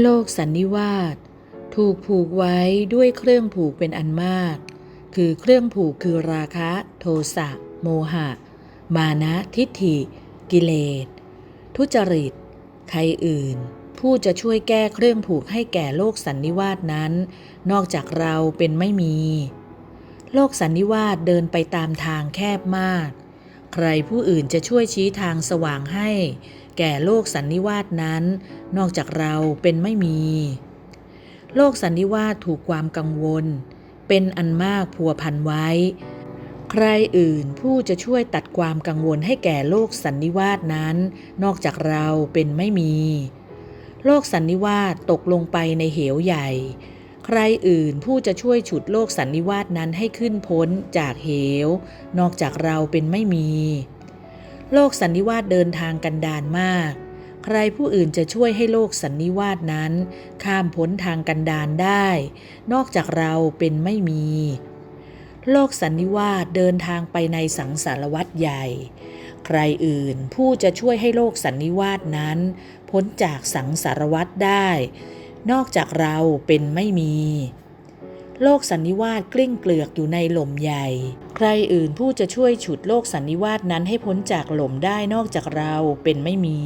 โลกสันนิวาสถูกผูกไว้ด้วยเครื่องผูกเป็นอันมาก คือเครื่องผูกคือราคะ โทสะ โมหะ มานะทิฏฐิ กิเลส ทุจริต ใครอื่น ผู้จะช่วยแก้เครื่องผูกให้แก่โลกสันนิวาสนั้น นอกจากเราเป็นไม่มี โลกสันนิวาสเดินไปตามทางแคบมาก ใครผู้อื่นจะช่วยชี้ทางสว่างให้ แก่โลกสันนิวาสนั้น นอกจากเราเป็นไม่มี โลกสันนิวาสถูกความกังวล เป็นอันมากพัวพันไว้ ใครอื่นผู้จะช่วยตัดความกังวลให้แก่โลกสันนิวาสนั้น นอกจากเราเป็นไม่มี โลกสันนิวาสตกลงไปในเหวใหญ่ ใครอื่นผู้จะช่วยฉุดโลกสันนิวาสนั้นให้ขึ้นพ้นจากเหว นอกจากเราเป็นไม่มี โลกสันนิวาสเดินทางกันดานมาก ใครผู้อื่นจะช่วยให้โลกสันนิวาสนั้น ข้ามพ้นทางกันดานได้ นอกจากเราเป็นไม่มี โลกสันนิวาสเดินทางไปในสังสารวัฏใหญ่ ใครอื่นผู้จะช่วยให้โลกสันนิวาสนั้น พ้นจากสังสารวัฏได้ นอกจากเราเป็นไม่มี โลกสันนิวาสกลิ้งเกลือกอยู่ในหล่มใหญ่ ใครอื่นผู้จะช่วยฉุดโลกสันนิวาสนั้นให้พ้นจากหล่มได้นอกจากเราเป็นไม่มี